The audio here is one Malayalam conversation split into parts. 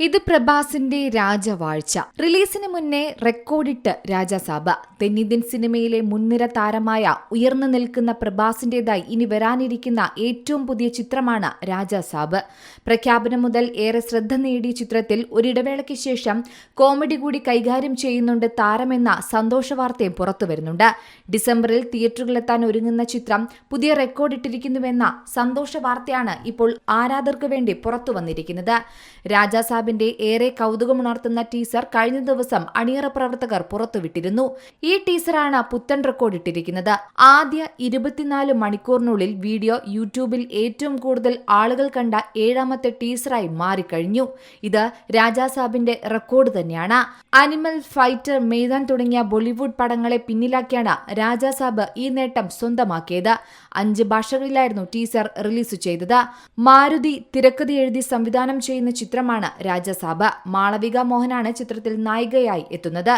ഇത് പ്രഭാസിന്റെ രാജവാഴ്ച. റിലീസിന് മുന്നേ റെക്കോർഡിട്ട് രാജാസാബ്. തെന്നിന്ത്യൻ സിനിമയിലെ മുൻനിര താരമായ ഉയർന്നു നിൽക്കുന്ന പ്രഭാസിന്റേതായി ഇനി വരാനിരിക്കുന്ന ഏറ്റവും പുതിയ ചിത്രമാണ് രാജസാബ്. പ്രഖ്യാപനം മുതൽ ഏറെ ശ്രദ്ധ നേടിയ ചിത്രത്തിൽ ഒരിടവേളയ്ക്ക് ശേഷം കോമഡി കൂടി കൈകാര്യം ചെയ്യുന്നുണ്ട് താരമെന്ന സന്തോഷ വാർത്തയും പുറത്തുവരുന്നുണ്ട് ഡിസംബറിൽ തിയേറ്ററുകളിലെത്താൻ ഒരുങ്ങുന്ന ചിത്രം പുതിയ റെക്കോർഡിട്ടിരിക്കുന്നുവെന്ന സന്തോഷ വാർത്തയാണ് ഇപ്പോൾ ആരാധകർക്ക് വേണ്ടി പുറത്തു വന്നിരിക്കുന്നത്. രാജാസാബിന്റെ ഏറെ കൗതുകമുണർത്തുന്ന ടീസർ കഴിഞ്ഞ ദിവസം അണിയറ പ്രവർത്തകർ പുറത്തുവിട്ടിരുന്നു. ഈ ടീസറാണ് പുത്തൻ റെക്കോർഡ് ഇട്ടിരിക്കുന്നത്. ആദ്യ ഇരുപത്തിനാല് മണിക്കൂറിനുള്ളിൽ വീഡിയോ യൂട്യൂബിൽ ഏറ്റവും കൂടുതൽ ആളുകൾ കണ്ട ഏഴാമത്തെ ടീസറായി മാറിക്കഴിഞ്ഞു. ഇത് രാജാസാബിന്റെ റെക്കോർഡ് തന്നെയാണ്. അനിമൽ ഫൈറ്റർ മെയ്താൻ തുടങ്ങിയ ബോളിവുഡ് പടങ്ങളെ പിന്നിലാക്കിയാണ് രാജാസാബ് ഈ നേട്ടം സ്വന്തമാക്കിയത്. അഞ്ച് ഭാഷകളിലായിരുന്നു ടീസർ റിലീസ് ചെയ്തത്. മാരുതി തിരക്കഥ എഴുതി സംവിധാനം ചെയ്യുന്ന ചിത്രമാണ് രാജസാബ് മാളവിക മോഹനാണ് ചിത്രത്തിൽ നായികയായി എത്തുന്നത്.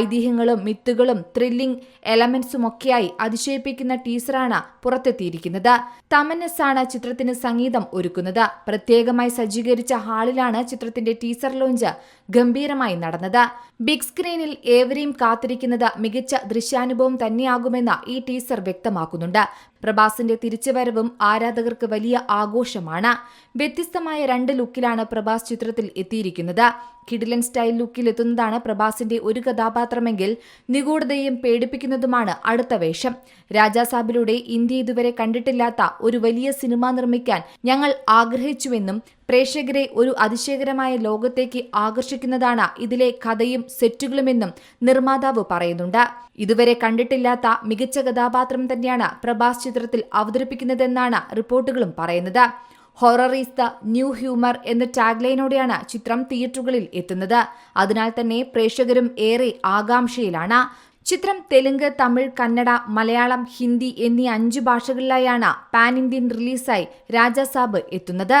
ഐതിഹ്യങ്ങളും മിത്തുകളും ത്രില്ലിംഗ് എലമെന്റ്സുമൊക്കെയായി അതിശയിപ്പിക്കുന്ന ടീസറാണ് പുറത്തെത്തിയിരിക്കുന്നത്. തമന്നസാണ് ചിത്രത്തിന് സംഗീതം ഒരുക്കുന്നത്. പ്രത്യേകമായി സജ്ജീകരിച്ച ഹാളിലാണ് ചിത്രത്തിന്റെ ടീസർ ലോഞ്ച് ഗംഭീരമായി നടന്നത്. ബിഗ് സ്ക്രീനിൽ ഏവരെയും കാത്തിരിക്കുന്നത് മികച്ച ദൃശ്യാനുഭവം തന്നെയാകുമെന്ന് ഈ ടീസർ വ്യക്തമാക്കുന്നുണ്ട്. പ്രഭാസിന്റെ തിരിച്ചുവരവും ആരാധകർക്ക് വലിയ ആഘോഷമാണ്. വ്യത്യസ്തമായ രണ്ട് ലുക്കിലാണ് പ്രഭാസ് ചിത്രത്തിൽ എത്തിയിരിക്കുന്നത്. കിഡിലൻ സ്റ്റൈൽ ലുക്കിൽ എത്തുന്നതാണ് പ്രഭാസിന്റെ ഒരു കഥാപാത്രമെങ്കിൽ നിഗൂഢതയും പേടിപ്പിക്കുന്നതുമാണ് അടുത്ത വേഷം. രാജാസാബിലൂടെ ഇന്ത്യ ഇതുവരെ കണ്ടിട്ടില്ലാത്ത ഒരു വലിയ സിനിമ നിർമ്മിക്കാൻ ഞങ്ങൾ ആഗ്രഹിച്ചുവെന്നും പ്രേക്ഷകരെ ഒരു അതിശയകരമായ ലോകത്തേക്ക് ആകർഷിക്കുന്നതാണ് ഇതിലെ കഥയും സെറ്റുകളുമെന്നും നിർമ്മാതാവ് പറയുന്നുണ്ട്. ഇതുവരെ കണ്ടിട്ടില്ലാത്ത മികച്ച കഥാപാത്രം തന്നെയാണ് പ്രഭാസ് ചിത്രത്തിൽ അവതരിപ്പിക്കുന്നതെന്നാണ് റിപ്പോർട്ടുകളും പറയുന്നത്. Horror is the new humour എന്ന ടാഗ്ലൈനോടെയാണ് ചിത്രം തിയേറ്ററുകളിൽ എത്തുന്നത്. അതിനാൽ തന്നെ പ്രേക്ഷകരും ഏറെ ആകാംക്ഷയിലാണ്. ചിത്രം തെലുങ്ക് തമിഴ് കന്നഡ മലയാളം ഹിന്ദി എന്നീ അഞ്ച് ഭാഷകളിലായാണ് പാൻ ഇന്ത്യൻ റിലീസായി രാജാസാബ് എത്തുന്നത്.